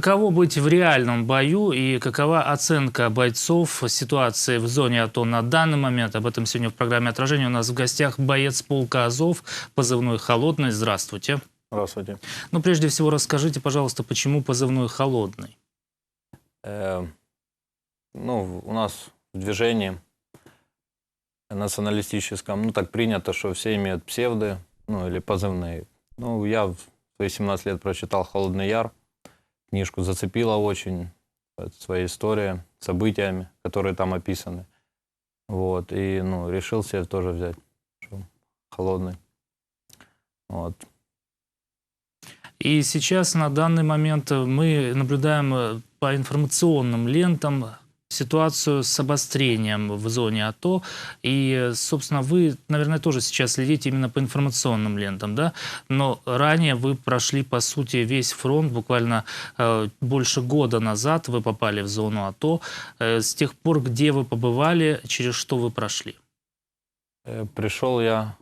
Каково быть в реальном бою и какова оценка бойцов ситуации в зоне АТО на данный момент? Об этом сегодня в программе «Отражение». У нас в гостях боец полка «Азов», позывной «Холодный». Здравствуйте. Здравствуйте. Ну, прежде всего, расскажите, пожалуйста, почему позывной «Холодный»? Э, ну, у нас в движении националистическом, ну, так принято, что все имеют псевды, ну, или позывные. Ну, я в свои 17 лет прочитал «Холодный Яр», книжку зацепила очень, своя история, событиями, которые там описаны. Вот, и, ну, решил себе тоже взять, холодный. Вот. И сейчас на данный момент мы наблюдаем э, по информационным лентам ситуацию с обострением в зоне АТО. И, собственно, вы, наверное, тоже сейчас следите именно по информационным лентам, да? Но ранее вы прошли, по сути, весь фронт. Буквально э, больше года назад вы попали в зону АТО. Э, с тех пор, где вы побывали, через что вы прошли? Э, пришел я,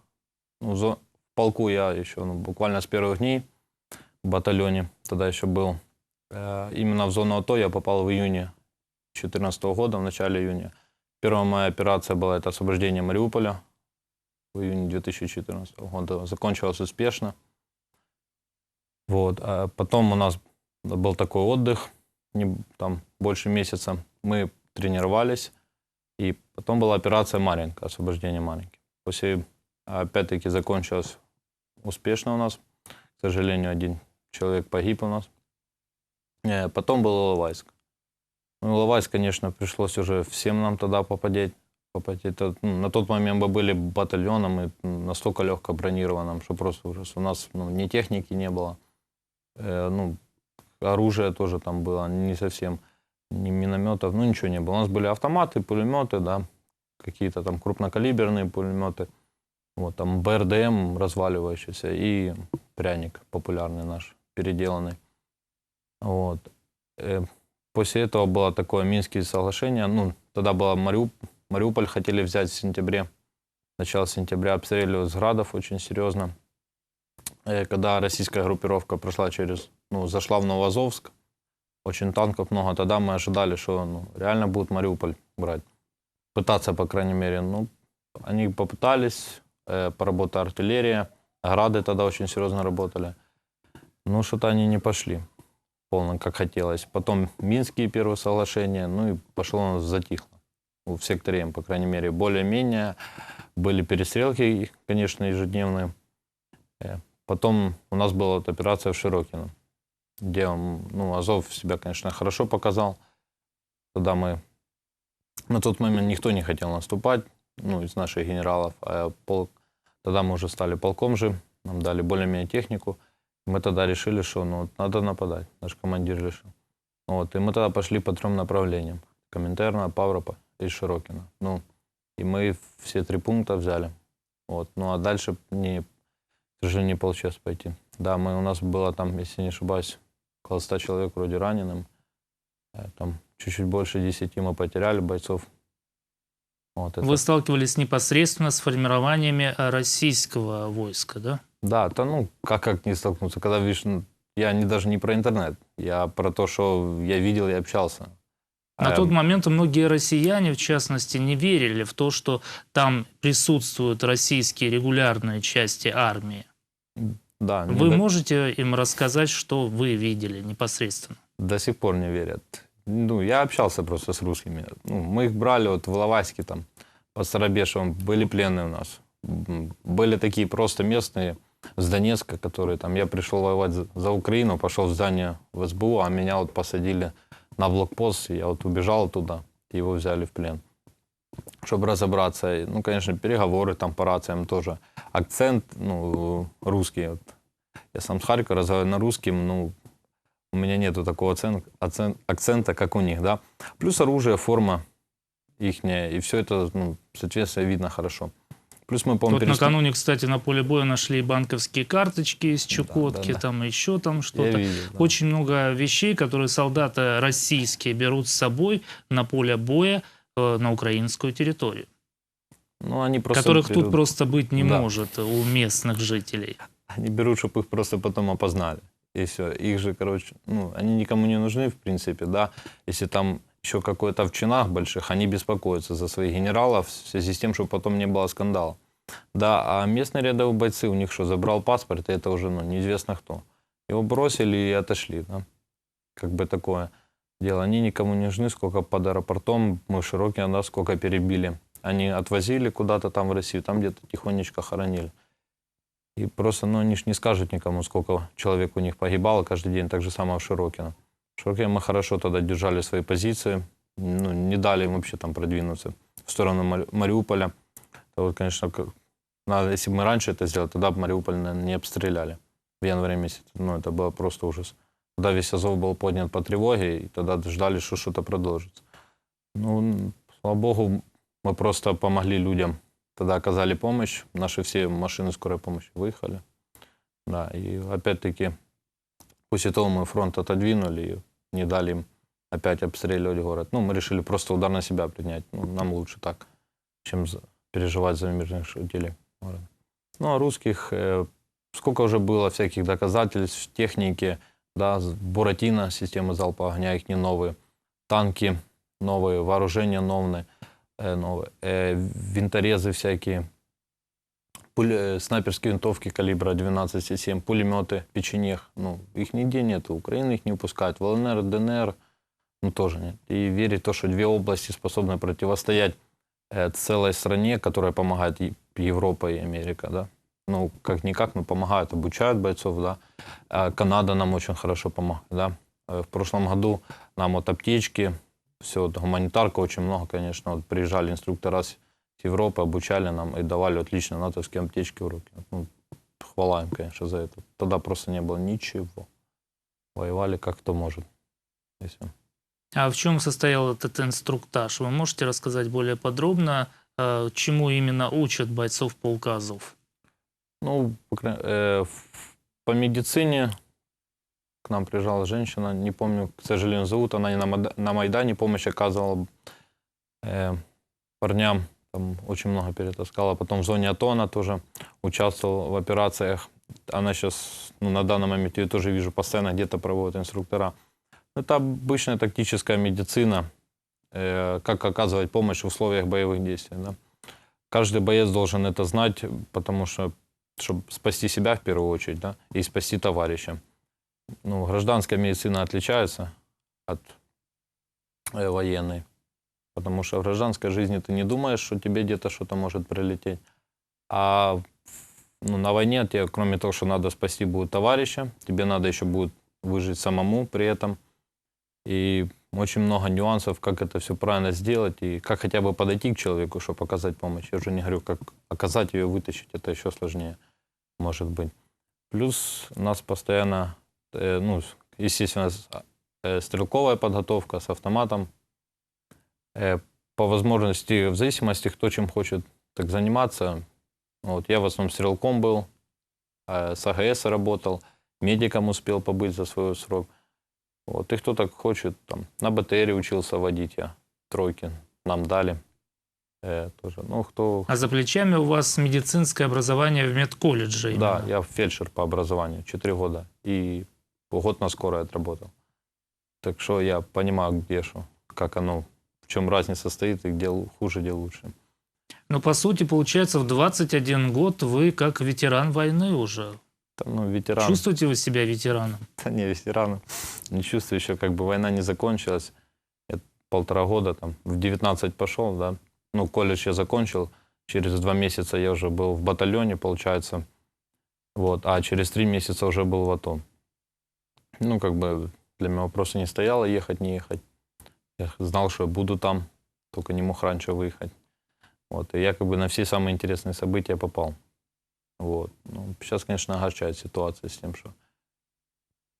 ну, в полку я еще ну, буквально с первых дней в батальоне, тогда еще был. Э, именно в зону АТО я попал в июне 2014 года, в начале июня. Первая моя операция была это освобождение Мариуполя в июне 2014 года. Закончилась успешно. Вот. А потом у нас был такой отдых, не, там больше месяца. Мы тренировались. И потом была операция маленькая, освобождение маленькой. После, опять-таки, закончилась успешно у нас. К сожалению, один человек погиб у нас. Э, потом был Иловайск. Ну, Иловайск, конечно, пришлось уже всем нам тогда попадеть. попадеть. Ну, на тот момент мы были батальоном и настолько легко бронированным, что просто ужас. У нас ну, ни техники не было, э, ну, оружие тоже там было не совсем, ни минометов, ну ничего не было. У нас были автоматы, пулеметы, да, какие-то там крупнокалиберные пулеметы. Вот там БРДМ разваливающийся и пряник популярный наш, переделанный. Вот. После этого было такое Минские соглашения. Ну, тогда было Мариуп... Мариуполь хотели взять в сентябре. Начало сентября обстреливали с градов очень серьезно. И э, когда российская группировка прошла через, ну, зашла в Новоазовск, очень танков много, тогда мы ожидали, что ну, реально будут Мариуполь брать. Пытаться, по крайней мере. Ну, они попытались, э, поработала артиллерия, грады тогда очень серьезно работали. Ну, что-то они не пошли полно, как хотелось. Потом Минские первые соглашения, ну и пошло нас затихло. В секторе М, по крайней мере, более-менее. Были перестрелки, конечно, ежедневные. Э, потом у нас была вот операция в Широкино, где ну, Азов себя, конечно, хорошо показал. Тогда мы... На тот момент никто не хотел наступать, ну, из наших генералов. А полк... Тогда мы уже стали полком же, нам дали более-менее технику. Мы тогда решили, что ну, надо нападать. Наш командир решил. Вот, и мы тогда пошли по трем направлениям. Коминтерна, Павропа и Широкина. Ну, и мы все три пункта взяли. Вот. Ну, а дальше, не, к сожалению, не получилось пойти. Да, мы, у нас было там, если не ошибаюсь, около 100 человек вроде раненым. Э, там чуть-чуть больше 10 мы потеряли бойцов. Вот это. Вы сталкивались непосредственно с формированиями российского войска, да? Да, то ну, как, как не столкнуться, когда видишь, ну, я не, даже не про интернет, я про то, что я видел и общался. На тот момент многие россияне, в частности, не верили в то, что там присутствуют российские регулярные части армии. Да. Вы до... можете им рассказать, что вы видели непосредственно? До сих пор не верят. Ну, я общался просто с русскими. Ну, мы их брали вот в Лаваське, там, по Старобешевым, были пленные у нас. Были такие просто местные, с Донецка, который там, я пришел воевать за, за Украину, пошел в здание в СБУ, а меня вот посадили на блокпост, я вот убежал туда, его взяли в плен. Чтобы разобраться, ну, конечно, переговоры там по рациям тоже. Акцент, ну, русский. Вот. Я сам с Харькова разговариваю на русском, ну, у меня нету такого акцент, акцент, акцента, как у них, да. Плюс оружие, форма ихняя, и все это, ну, соответственно, видно хорошо. Плюс мы, по-моему, перест... накануне, кстати, на поле боя нашли банковские карточки из Чукотки, да, да, да. там еще там что-то. Видел, да. Очень много вещей, которые солдаты российские берут с собой на поле боя э, на украинскую территорию. Ну, они просто которых берут... тут просто быть не да. может у местных жителей. Они берут, чтобы их просто потом опознали. и все. Их же, короче, ну, они никому не нужны, в принципе, да. Если там еще какой-то в чинах больших, они беспокоятся за своих генералов в связи с тем, чтобы потом не было скандала. Да, а местные рядовые бойцы, у них что, забрал паспорт, и это уже, ну, неизвестно кто. Его бросили и отошли, да. Как бы такое дело. Они никому не нужны, сколько под аэропортом мы в Широкино, да, сколько перебили. Они отвозили куда-то там в Россию, там где-то тихонечко хоронили. И просто, ну, они ж не скажут никому, сколько человек у них погибало каждый день, так же самое в Широкино. В Широкино мы хорошо тогда держали свои позиции, ну, не дали им вообще там продвинуться в сторону Мари- Мариуполя. То вот, конечно, как- надо, если бы мы раньше это сделали, тогда бы Мариуполь, наверное, не обстреляли в январе месяце. Ну, это было просто ужас. Тогда весь Азов был поднят по тревоге, и тогда ждали, что что-то продолжится. Ну, слава богу, мы просто помогли людям. Тогда оказали помощь. Наши все машины скорой помощи выехали. Да, и опять-таки, после того мы фронт отодвинули и не дали им опять обстреливать город. Ну, мы решили просто удар на себя принять. Ну, нам лучше так, чем переживать за мирных жителей. Ну, а русских, э, сколько уже было всяких доказательств, техники, да, Буратино, системы залпового огня, их не новые, танки новые, вооружения новые, э, новые, э, винторезы всякие, пули- э, снайперские винтовки калибра 12,7, пулеметы, печенег, ну, их нигде нет, Украина их не выпускает, в ЛНР, ДНР, ну, тоже нет. И верить в то, что две области способны противостоять э, целой стране, которая помогает Европа и Америка, да, ну, как-никак, но помогают, обучают бойцов, да. А Канада нам очень хорошо помогает, да. Э, В прошлом году нам вот аптечки, все, вот, гуманитарка очень много, конечно. Вот приезжали инструктора с Европы, обучали нам и давали отлично натовские аптечки в руки. Ну, хвала им, конечно, за это. Тогда просто не было ничего. Воевали как кто может. И всё. А в чем состоял этот инструктаж? Вы можете рассказать более подробно, э, чему именно учат бойцов по указов? Ну, по, э, по медицине к нам приезжала женщина, не помню, к сожалению, зовут, она на Майдане помощь оказывала э, парням, там очень много перетаскала. Потом в зоне АТО она тоже участвовала в операциях. Она сейчас, ну, на данный момент, я тоже вижу, постоянно где-то проводит инструктора. Это обычная тактическая медицина, э, как оказывать помощь в условиях боевых действий. Да. Каждый боец должен это знать, потому что чтобы спасти себя в первую очередь, да, и спасти товарища. Ну, гражданская медицина отличается от э, военной, потому что в гражданской жизни ты не думаешь, что тебе где-то что-то может прилететь, а ну, на войне тебе, кроме того, что надо спасти будет товарища, тебе надо еще будет выжить самому при этом, и очень много нюансов, как это все правильно сделать, и как хотя бы подойти к человеку, чтобы оказать помощь. Я уже не говорю, как оказать ее, вытащить, это еще сложнее может быть. Плюс нас постоянно, э, ну, естественно, э, стрелковая подготовка с автоматом. Э, по возможности, в зависимости, кто чем хочет так заниматься. Вот, я в основном стрелком был, э, с АГС работал, медиком успел побыть за свой срок. Вот, и кто так хочет, там, на БТРе учился водить я, тройки нам дали. Э, тоже. Ну, кто А за плечами у вас медицинское образование в медколледже. да, именно. я фельдшер по образованию, 4 года. И год на скорой отработал. Так что я понимаю, где что, как оно, в чем разница стоит и где хуже, где лучше. Но по сути, получается, в 21 год вы как ветеран войны уже. Там, ну, ветеран. Чувствуете вы себя ветераном? Да не, ветеран. Не чувствую еще, как бы война не закончилась. Я полтора года там, в 19 пошел, да. Ну, колледж я закончил. Через два месяца я уже был в батальоне, получается. Вот, а через три месяца уже был в АТО. Ну, как бы для меня вопроса не стояло, ехать, не ехать. Я знал, что я буду там, только не мог раньше выехать. Вот, и я как бы на все самые интересные события попал. Вот. Ну, сейчас, конечно, огорчает ситуация с тем, что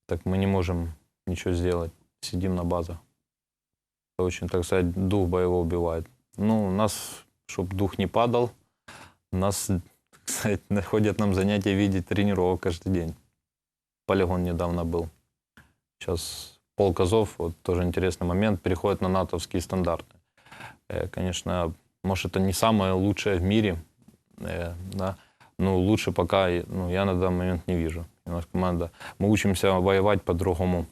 так мы не можем ничего сделать. Сидим на базах. Это очень, так сказать, дух боевой убивает. Ну, у нас, чтобы дух не падал, нас, так сказать, находят нам занятия видеть тренировок каждый день. Полигон недавно был. Сейчас полк Азов, вот тоже интересный момент, переходит на натовские стандарты. Э, Конечно, может, это не самое лучшее в мире, э, да, но лучше пока ну, я на данный момент не вижу. У нас команда. Мы учимся воевать по-другому.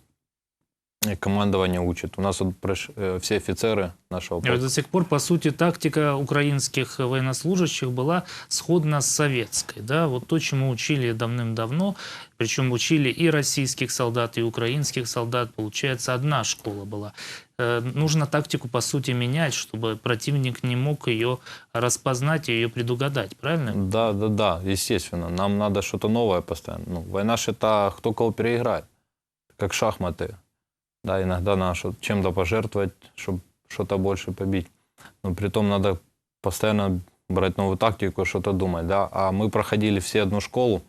Командование учит. У нас вот э, все офицеры нашего вот до сих пор, по сути, тактика украинских военнослужащих была сходна с советской. Да? Вот то, чему учили давным-давно, причем учили и российских солдат, и украинских солдат. Получается, одна школа была. Э, Нужно тактику, по сути, менять, чтобы противник не мог ее распознать и ее предугадать, правильно? Да, да, да, естественно. Нам надо что-то новое постоянно. Ну, война же это кто кого переиграет. Как шахматы. Да, иногда надо чем-то пожертвовать, чтобы что-то больше побить. Но при том надо постоянно брать новую тактику, что-то думать. Да? А мы проходили все одну школу,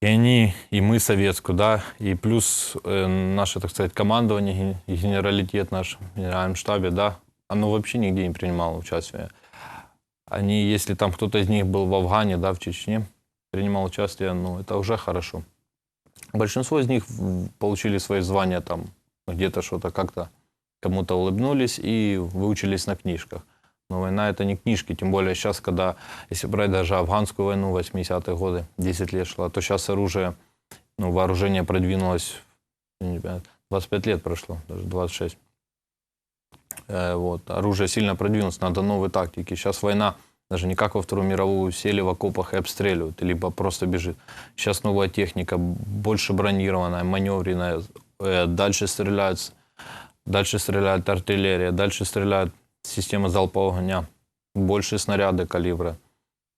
и они, и мы советскую, да, и плюс э, наше, так сказать, командование, генералитет наш в генеральном штабе, да, оно вообще нигде не принимало участие. Они, если там кто-то из них был в Афгане, да, в Чечне, принимал участие, ну, это уже хорошо. Большинство из них получили свои звания там, где-то что-то как-то кому-то улыбнулись и выучились на книжках. Но война это не книжки, тем более сейчас, когда, если брать даже афганскую войну 80-е годы, 10 лет шла, то сейчас оружие, ну, вооружение продвинулось, я не знаю, 25 лет прошло, даже 26. Э, вот, оружие сильно продвинулось, надо новые тактики. Сейчас война, даже не как во Вторую мировую, сели в окопах и обстреливают, либо просто бежит. Сейчас новая техника, больше бронированная, маневренная, э, дальше стреляют, дальше стреляет артиллерия, дальше стреляет система залпового огня, больше снаряды калибра.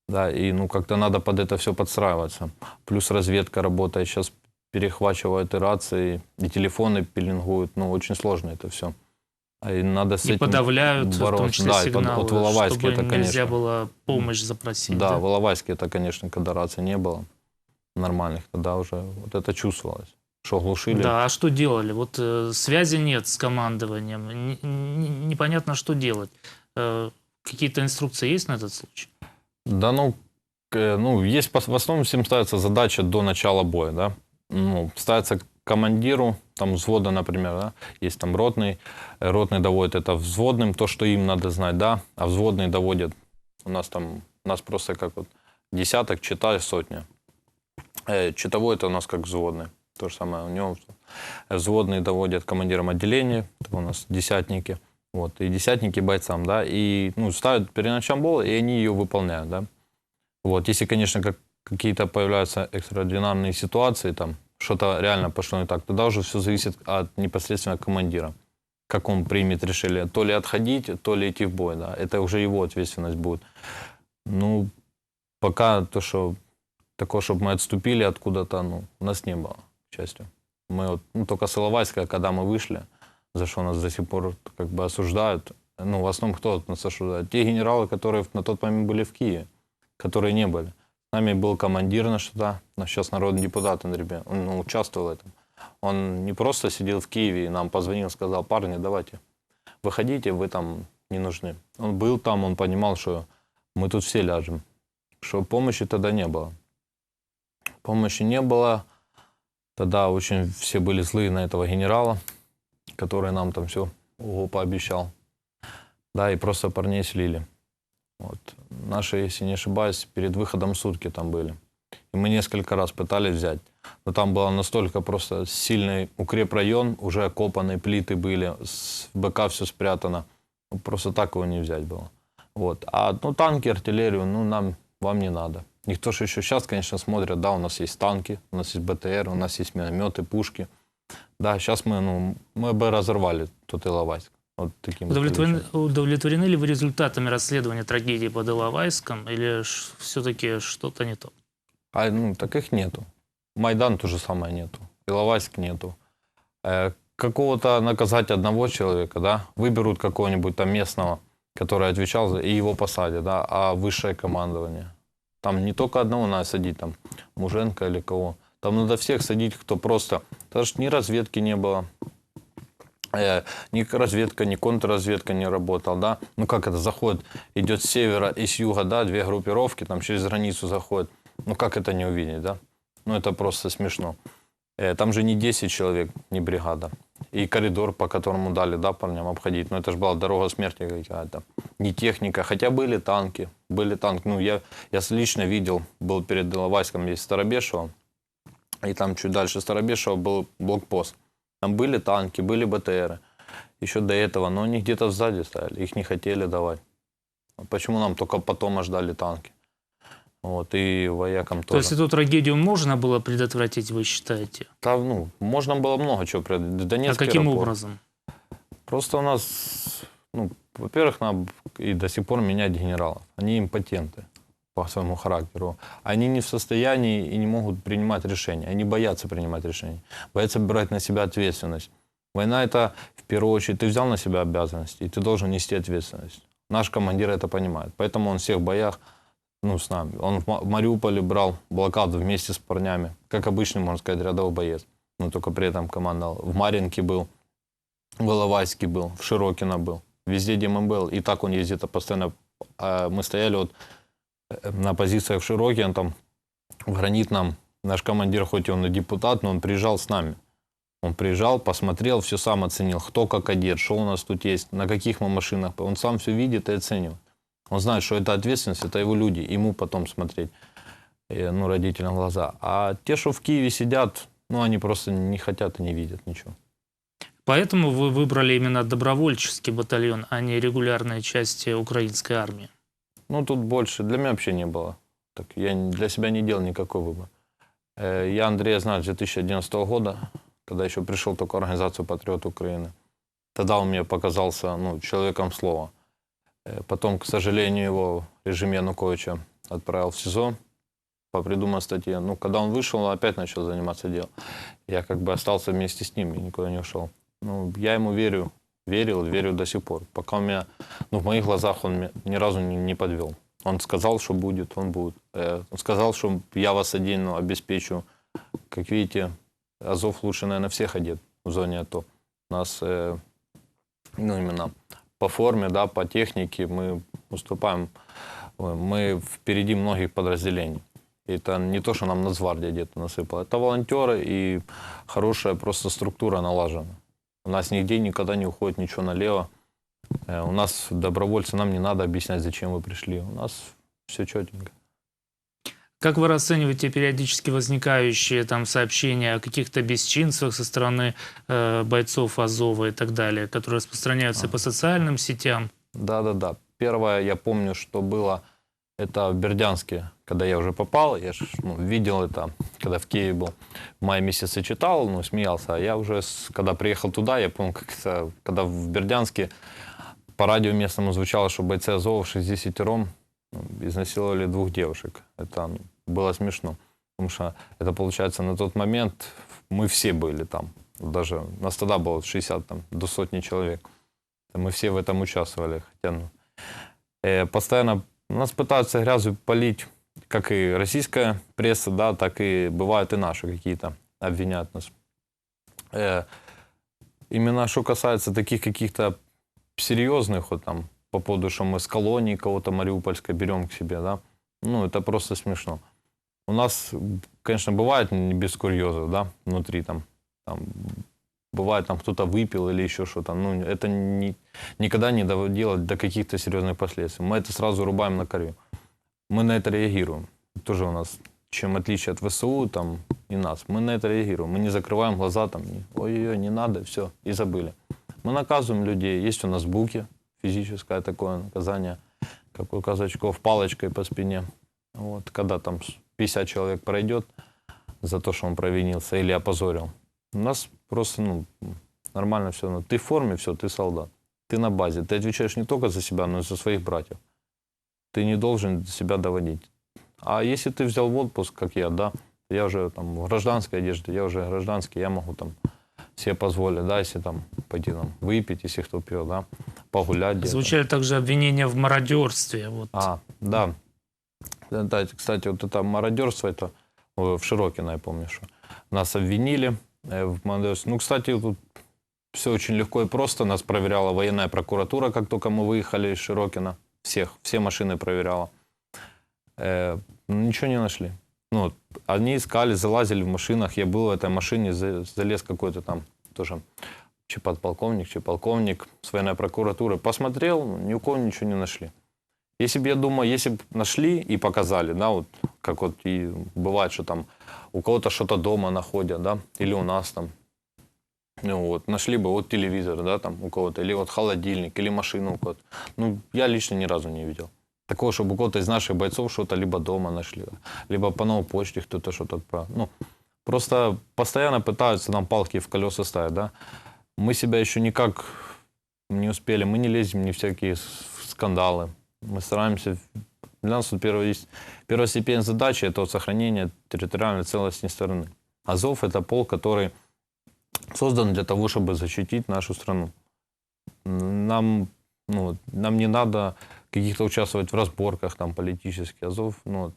Да, и ну как-то надо под это все подстраиваться. Плюс разведка работает, сейчас перехвачивают и рации, и телефоны пеленгуют. Ну, очень сложно это все. И надо с И этим подавляют, в том бороться. числе, Да, сигналы, вот в Иловайске чтобы это, нельзя конечно. было помощь запросить. Да, в Иловайске это, конечно, когда рации не было нормальных, тогда уже вот это чувствовалось, что глушили. Да, а что делали? Вот э, связи нет с командованием, Н- н- непонятно, что делать. Э, какие-то инструкции есть на этот случай? Да, ну, к- ну, есть, в основном всем ставится задача до начала боя, да. Ну, ставится командиру, там, взвода, например, да, есть там ротный, э, ротный доводит это взводным, то, что им надо знать, да, а взводные доводят, у нас там, у нас просто как вот десяток, чита, сотня. Э, читовой это у нас как взводный, то же самое у него. Взводные доводят командирам отделения, это у нас десятники, вот, и десятники бойцам, да, и, ну, ставят боя, и они ее выполняют, да. Вот, если, конечно, как, какие-то появляются экстраординарные ситуации, там, что-то реально пошло не так, тогда уже все зависит от непосредственно командира. Как он примет решение, то ли отходить, то ли идти в бой, да. Это уже его ответственность будет. Ну, пока то, что такого, чтобы мы отступили откуда-то, ну, у нас не было, к счастью. Мы вот, ну, только с Иловайска, когда мы вышли, за что нас до сих пор как бы осуждают, ну, в основном кто нас осуждает? Те генералы, которые на тот момент были в Киеве, которые не были. Нами был командир наш тогда, наш сейчас народный депутат Андрей он ну, участвовал в этом. Он не просто сидел в Киеве и нам позвонил, сказал, парни, давайте, выходите, вы там не нужны. Он был там, он понимал, что мы тут все ляжем, что помощи тогда не было. Помощи не было, тогда очень все были злые на этого генерала, который нам там все пообещал. Да, и просто парней слили. Вот. Наши, если не ошибаюсь, перед выходом сутки там были. И мы несколько раз пытались взять. Но там был настолько просто сильный укрепрайон, уже окопанные плиты были, с БК все спрятано. Ну, Просто так его не взять было. Вот. А ну, танки, артиллерию, ну, нам, вам не надо. Никто же еще сейчас, конечно, смотрит, да, у нас есть танки, у нас есть БТР, у нас есть минометы, пушки. Да, сейчас мы, ну, мы бы разорвали тот Иловайск. Вот таким вот Удовлетворены, ли вы результатами расследования трагедии под Иловайском или все-таки что-то не то? А, ну, таких нету. Майдан то же самое нету. Иловайск нету. Э, какого-то наказать одного человека, да, выберут какого-нибудь там местного, который отвечал за, и его посадят, да, а высшее командование. Там не только одного надо садить, там, Муженко или кого. Там надо всех садить, кто просто... Потому что ни разведки не было, ни разведка, ни контрразведка не работала, да. Ну как это, заходит, идет с севера и с юга, да, две группировки, там через границу заходят. Ну как это не увидеть, да? Ну это просто смешно. Э, Там же не 10 человек, не бригада. И коридор, по которому дали, да, парням обходить. Ну это же была дорога смерти какая-то. Не техника, хотя были танки. Были танки. Ну я, я лично видел, был перед Иловайском, есть Старобешево. И там чуть дальше Старобешева был блокпост. Там были танки, были БТРы. Еще до этого, но они где-то сзади стояли, их не хотели давать. Почему нам только потом аж дали танки? Вот, и воякам То тоже. есть эту трагедию можно было предотвратить, вы считаете? Там, ну, можно было много чего предотвратить. а Донецкий каким аэропорт. образом? Просто у нас, ну, во-первых, надо и до сих пор менять генералов. Они импотенты по своему характеру. Они не в состоянии и не могут принимать решения. Они боятся принимать решения. Боятся брать на себя ответственность. Война – это, в первую очередь, ты взял на себя обязанности, и ты должен нести ответственность. Наш командир это понимает. Поэтому он всех боях ну, с нами. Он в Ма- в Мариуполе брал блокаду вместе с парнями. Как обычный, можно сказать, рядовой боец. Но только при этом командовал. В Маринке был, в Иловайске был, в Широкино был. Везде, где мы был. И так он ездит а постоянно. Мы стояли вот на позициях в Широкино, там, в Гранитном. Наш командир, хоть он и депутат, но он приезжал с нами. Он приезжал, посмотрел, все сам оценил, кто как одет, что у нас тут есть, на каких мы машинах. Он сам все видит и оценивает. Он знает, что это ответственность, это его люди, ему потом смотреть, э, ну, родителям в глаза. А те, что в Киеве сидят, ну, они просто не хотят и не видят ничего. Поэтому вы выбрали именно добровольческий батальон, а не регулярные части украинской армии. Ну, тут больше, для меня вообще не было. Так, я для себя не делал никакой выбор. Э, Я Андрея знаю с 2011 года, когда еще пришел только организацию «Патриот Украины». Тогда он мне показался ну, человеком слова. Э, Потом, к сожалению, его режим Януковича отправил в СИЗО по придуманной статье. Ну, когда он вышел, он опять начал заниматься делом. Я как бы остался вместе с ним и никуда не ушел. Ну, я ему верю, верил, верю до сих пор. Пока у меня, ну, в моих глазах он ни разу не, не подвел. Он сказал, что будет, он будет. Э, Он сказал, что я вас отдельно обеспечу. Как видите, Азов лучше, наверное, всех одет в зоне АТО. У нас, э, ну, именно по форме, да, по технике мы уступаем. Э, Мы впереди многих подразделений. Это не то, что нам Нацгвардия где-то насыпала. Это волонтеры и хорошая просто структура налажена. У нас нигде никогда не уходит ничего налево. Э, У нас добровольцы, нам не надо объяснять, зачем вы пришли. У нас все четенько. Как вы расцениваете периодически возникающие там сообщения о каких-то бесчинствах со стороны э, бойцов Азова и так далее, которые распространяются по социальным сетям? Да-да-да. Первое, я помню, что было, это в Бердянске, когда я уже попал. Я ж, ну, видел это, когда в Киеве был. В мае месяце читал, ну, смеялся. А я уже, когда приехал туда, я помню, как это, когда в Бердянске по радио местному звучало, что бойцы Азова в 60 ну, изнасиловали двух девушек. Это было смешно. Потому что это, получается, на тот момент мы все были там. Даже нас тогда было 60 там, до сотни человек. Мы все в этом участвовали. Хотя, ну, э, постоянно нас пытаются грязью полить, как и российская пресса, да, так и бывают и наши какие-то обвиняют нас. Э, именно что касается таких каких-то серьезных, вот там, по поводу, что мы с колонии кого-то мариупольской берем к себе, да, ну, это просто смешно. У нас, конечно, бывает не без курьезов, да, внутри там, там бывает там кто-то выпил или еще что-то, ну, это не, никогда не доводило до каких-то серьезных последствий. Мы это сразу рубаем на корю. Мы на это реагируем. Тоже у нас, чем отличие от ВСУ там, и нас, мы на это реагируем. Мы не закрываем глаза, там, ой-ой-ой, не надо, все, и забыли. Мы наказываем людей. Есть у нас буки, физическое такое наказание, как у казачков, палочкой по спине. Вот, когда там 50 человек пройдет за то, что он провинился или опозорил. У нас просто ну, нормально все. Ну, ты в форме, все, ты солдат. Ты на базе. Ты отвечаешь не только за себя, но и за своих братьев. Ты не должен себя доводить. А если ты взял в отпуск, как я, да, я уже там в гражданской одежде, я уже гражданский, я могу там себе позволить, да, если там пойти там выпить, если кто пьет, да, погулять. Звучали также обвинения в мародерстве. Вот. А, да. Да, кстати, вот это мародерство, это в Широкино, я помню, что нас обвинили в мародерстве. Ну, кстати, тут все очень легко и просто. Нас проверяла военная прокуратура, как только мы выехали из Широкина. Всех, все машины проверяла. Э, ну, ничего не нашли. Ну, они искали, залазили в машинах. Я был в этой машине, за- залез какой-то там тоже чи подполковник, чи полковник с военной прокуратуры. Посмотрел, ни у кого ничего не нашли. Если бы, я думаю, если бы нашли и показали, да, вот как вот и бывает, что там у кого-то что-то дома находят, да, или у нас там, ну вот, нашли бы вот телевизор, да, там у кого-то, или вот холодильник, или машину у кого-то. Ну, я лично ни разу не видел. Такого, чтобы у кого-то из наших бойцов что-то либо дома нашли, либо по новой почте кто-то что-то отправил. Ну, просто постоянно пытаются нам палки в колеса ставить, да. Мы себя еще никак не успели, мы не лезем ни в всякие скандалы. Мы стараемся, для нас вот первостепенная задача – это сохранение территориальной целостности страны. Азов – это пол, который создан для того, чтобы защитить нашу страну. Нам, ну, нам не надо каких-то участвовать в разборках там политических. Азов, ну,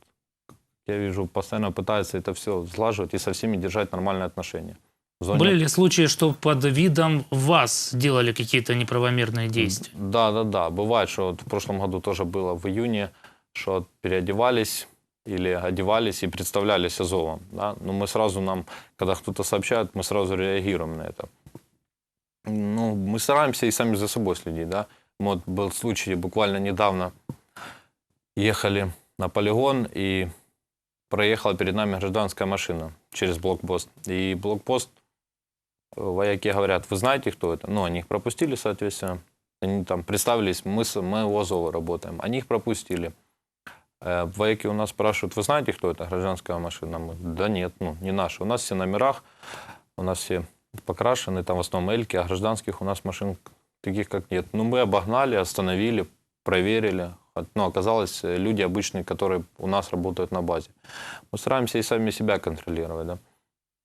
я вижу, постоянно пытается это все сглаживать и со всеми держать нормальные отношения. Зоне- Были ли случаи, что под видом вас делали какие-то неправомерные действия? Да, да, да. Бывает, что вот в прошлом году тоже было в июне, что переодевались или одевались и представлялись Азовом. Да? Но мы сразу нам, когда кто-то сообщает, мы сразу реагируем на это. Ну, мы стараемся и сами за собой следить, да. Вот был случай буквально недавно. Ехали на полигон, и проехала перед нами гражданская машина через блокпост. И блокпост, вояки говорят, вы знаете, кто это? Ну, они их пропустили, соответственно. Они там представились, мы, мы у Азова работаем. Они их пропустили. Э, Вояки у нас спрашивают, вы знаете, кто это, гражданская машина? Мы, да нет, ну, не наша. У нас все номерах, у нас все покрашены, там в основном эльки, а гражданских у нас машин таких как нет. Ну, мы обогнали, остановили, проверили. Ну, оказалось, э, люди обычные, которые у нас работают на базе. Мы стараемся и сами себя контролировать, да.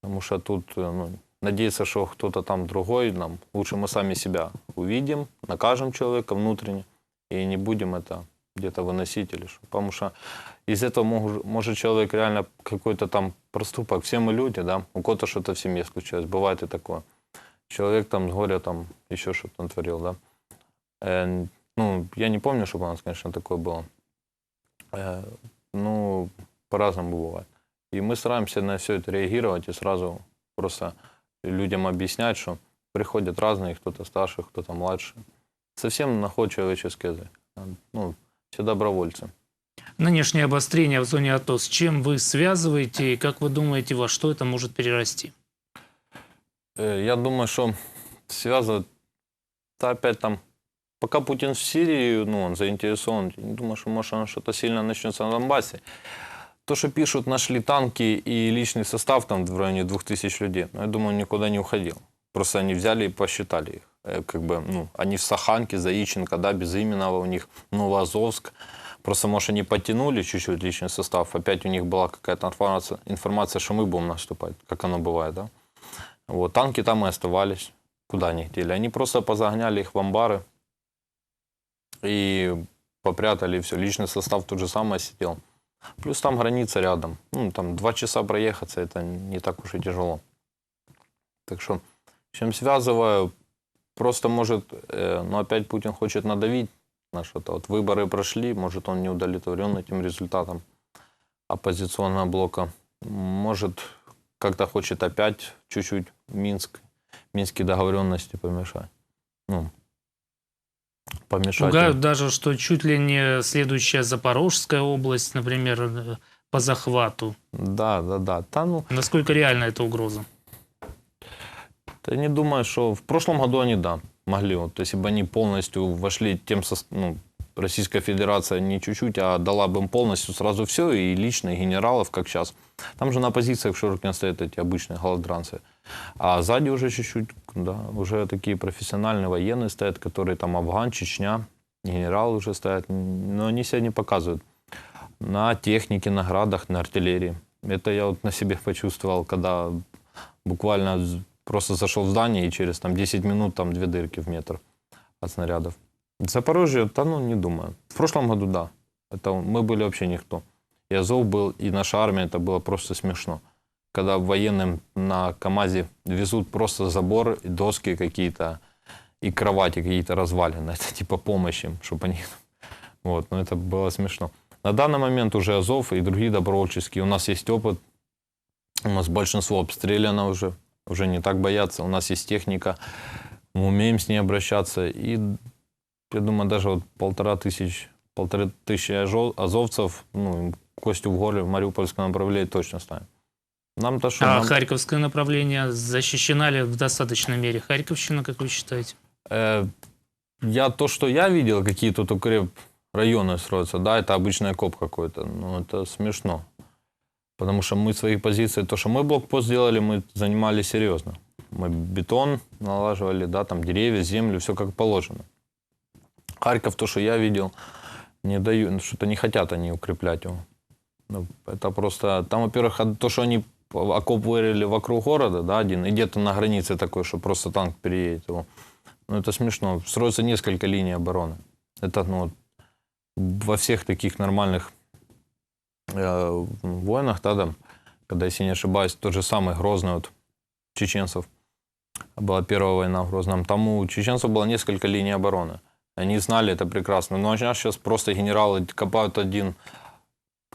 Потому что тут э, ну, надеяться, что кто-то там другой, нам лучше мы сами себя увидим, накажем человека внутренне и не будем это где-то выносить или что. Потому что из этого мож- может человек реально какой-то там проступок. Все мы люди, да, у кого-то что-то в семье случилось, бывает и такое. Человек там с горя там еще что-то натворил, да. Э, ну, я не помню, чтобы у нас, конечно, такое было. Э, ну, по-разному бывает. И мы стараемся на все это реагировать и сразу просто людям объяснять, что приходят разные, кто-то старше, кто-то младше. Совсем находчивый человеческий язык. Ну, все добровольцы. Нынешнее обострение в зоне АТО, с чем вы связываете и как вы думаете, во что это может перерасти? Э, Я думаю, что связывает, да, опять там, пока Путин в Сирии, ну, он заинтересован, не думаю, что может оно что-то сильно начнется на Донбассе. То, что пишут, нашли танки и личный состав там в районе 2000 людей, ну, я думаю, никуда не уходил. Просто они взяли и посчитали их. Э, Как бы, ну, они в Саханке, Заиченко, да, Безыменного у них, Новоазовск. Просто, может, они подтянули чуть-чуть личный состав. Опять у них была какая-то информация, информация, что мы будем наступать, как оно бывает, да. Вот, танки там и оставались, куда они хотели. Они просто позагоняли их в амбары и попрятали все. Личный состав тот же самое сидел. Плюс там граница рядом. Ну, там два часа проехаться, это не так уж и тяжело. Так что, чем связываю, просто может, э, ну, опять Путин хочет надавить на что-то. Вот выборы прошли, может, он не удовлетворен этим результатом оппозиционного блока. Может, как-то хочет опять чуть-чуть Минск, минские договоренности помешать. Ну, помешать. Пугают даже, что чуть ли не следующая Запорожская область, например, э, по захвату. Да, да, да. Та, ну, Насколько реальна эта угроза? Я не думаю, что в прошлом году они, да, могли. Вот, если бы они полностью вошли тем, сос- ну, Российская Федерация не чуть-чуть, а дала бы им полностью сразу все, и лично, и генералов, как сейчас. Там же на позициях в Широкине стоят эти обычные голодранцы. А сзади уже чуть-чуть, да, уже такие профессиональные военные стоят, которые там Афган, Чечня, генералы уже стоят, но они себя не показывают. На технике, на градах, на артиллерии. Это я вот на себе почувствовал, когда буквально просто зашел в здание, и через там, 10 минут там две дырки в метр от снарядов. Запорожье, да ну не думаю. В прошлом году, да. Это мы были вообще никто. И Азов был, и наша армия, это было просто смешно. Когда военным на КАМАЗе везут просто забор, доски какие-то, и кровати какие-то развалины. Это типа помощь им, чтобы они... Вот, но это было смешно. На данный момент уже Азов и другие добровольческие. У нас есть опыт. У нас большинство обстреляно уже. Уже не так боятся. У нас есть техника. Мы умеем с ней обращаться. И я думаю, даже вот полтора тысяч полторы тысячи азовцев, ну, им костью в горле в Мариупольском направлении точно станет. Нам-то что? А нам- Харьковское направление защищена ли в достаточной мере Харьковщина, как вы считаете? Э, я то, что я видел, какие тут укреп районы строятся, да, это обычный коп какой-то. Ну, это смешно. Потому что мы свои позиции, то, что мы блокпост сделали, мы занимались серьезно. Мы бетон налаживали, да, там деревья, землю, все как положено. Харьков, то, что я видел, не дают, что-то не хотят они укреплять его. Ну, это просто, там, во-первых, то, что они окоп вырыли вокруг города, да, один, и где-то на границе такой, что просто танк переедет его. Ну, это смешно. Строится несколько линий обороны. Это, ну, во всех таких нормальных э, войнах, да, там, когда, если не ошибаюсь, тот же самый Грозный, вот, чеченцев, была первая война в Грозном, там у чеченцев было несколько линий обороны. Они знали это прекрасно. Но сейчас просто генералы копают один,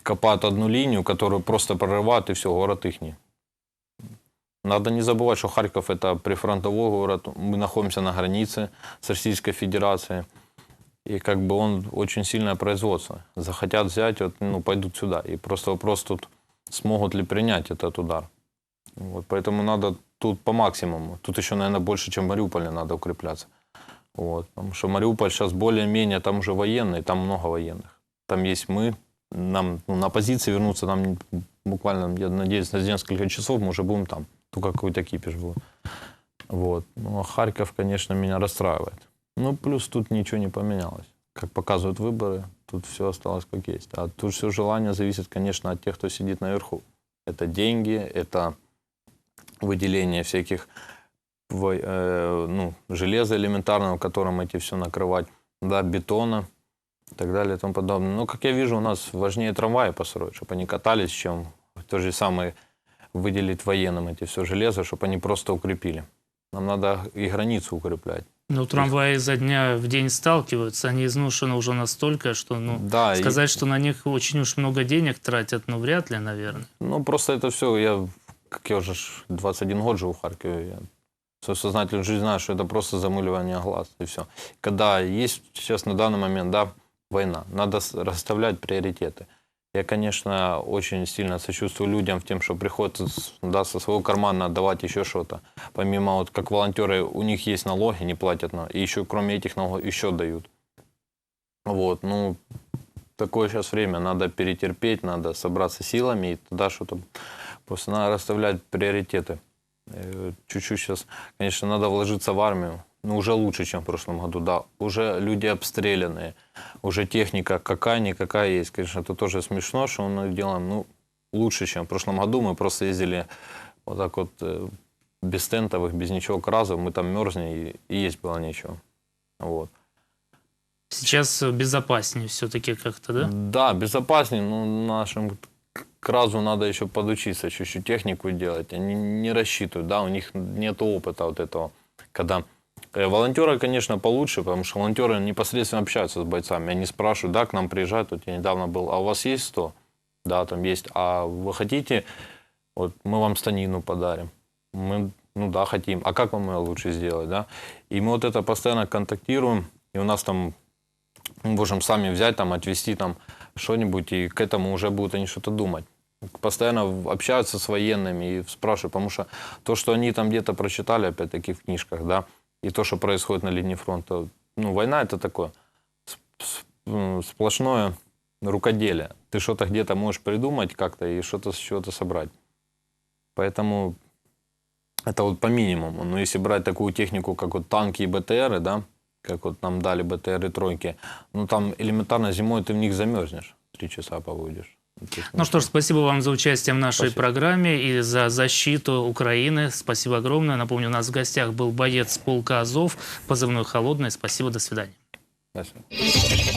копают одну линию, которую просто прорывают, и все, город их. Надо не забывать, что Харьков это прифронтовой город. Мы находимся на границе с Российской Федерацией. И как бы он очень сильное производство. Захотят взять, вот, ну, пойдут сюда. И просто вопрос тут, смогут ли принять этот удар. Вот, поэтому надо тут по максимуму. Тут еще, наверное, больше, чем в Мариуполе надо укрепляться. Вот, потому что Мариуполь сейчас более-менее, там уже военный, там много военных. Там есть мы, нам ну, на позиции вернуться нам буквально, я надеюсь, на несколько часов мы уже будем там. Только какой-то кипиш будет. Вот. Ну, а Харьков, конечно, меня расстраивает. Ну, плюс тут ничего не поменялось. Как показывают выборы, тут все осталось как есть. А тут все желание зависит, конечно, от тех, кто сидит наверху. Это деньги, это выделение всяких э, ну, железа элементарного, которым эти все накрывать, да, бетона и так далее и тому подобное. Но, как я вижу, у нас важнее трамваи построить, чтобы они катались, чем то же самое выделить военным эти все железо, чтобы они просто укрепили. Нам надо и границу укреплять. Ну, трамваи изо дня в день сталкиваются, они изношены уже настолько, что, ну, да, и- сказать, что на них очень уж много денег тратят, ну, вряд ли, наверное. Ну, просто это все, я, как я уже ж 21 год живу в Харькове, я сознательной жизни знаю, что это просто замыливание глаз, и все. Когда есть сейчас на данный момент, да, война, надо расставлять приоритеты. Я, конечно, очень сильно сочувствую людям в тем, что приходится да, со своего кармана отдавать еще что-то. Помимо, вот как волонтеры, у них есть налоги, не платят, на, и еще кроме этих налогов еще дают. Вот, ну, такое сейчас время, надо перетерпеть, надо собраться силами и тогда что-то... Просто надо расставлять приоритеты. Э, Чуть-чуть сейчас, конечно, надо вложиться в армию. Ну, уже лучше, чем в прошлом году, да. Уже люди обстрелянные, уже техника какая-никакая есть. Конечно, это тоже смешно, что мы делаем, ну, лучше, чем в прошлом году. Мы просто ездили вот так вот э, без тентовых, без ничего кразов. Мы там мерзнем, и, и есть было нечего. Вот. Сейчас э, безопаснее все-таки как-то, да? Да, безопаснее, но нашим к разу надо еще подучиться, чуть-чуть технику делать. Они не рассчитывают, да, у них нет опыта вот этого. Когда волонтеры, конечно, получше, потому что волонтеры непосредственно общаются с бойцами. Они спрашивают, да, к нам приезжают, вот я недавно был, а у вас есть 100? Да, там есть. А вы хотите, вот мы вам станину подарим. Мы, ну да, хотим. А как вам ее лучше сделать, да? И мы вот это постоянно контактируем, и у нас там мы можем сами взять, там, отвести там что-нибудь, и к этому уже будут они что-то думать. Постоянно общаются с военными и спрашивают, потому что то, что они там где-то прочитали, опять-таки, в книжках, да, и то, что происходит на линии фронта, ну, война это такое сплошное рукоделие. Ты что-то где-то можешь придумать как-то и что-то с чего-то собрать. Поэтому это вот по минимуму. Но если брать такую технику, как вот танки и БТРы, да, как вот нам дали БТРы тройки, ну там элементарно зимой ты в них замерзнешь, три часа побудешь. Ну что ж, спасибо вам за участие в нашей Спасибо. программе и за защиту Украины. Спасибо огромное. Напомню, у нас в гостях был боец полка Азов, позывной «Холодный». Спасибо, до свидания. спасибо.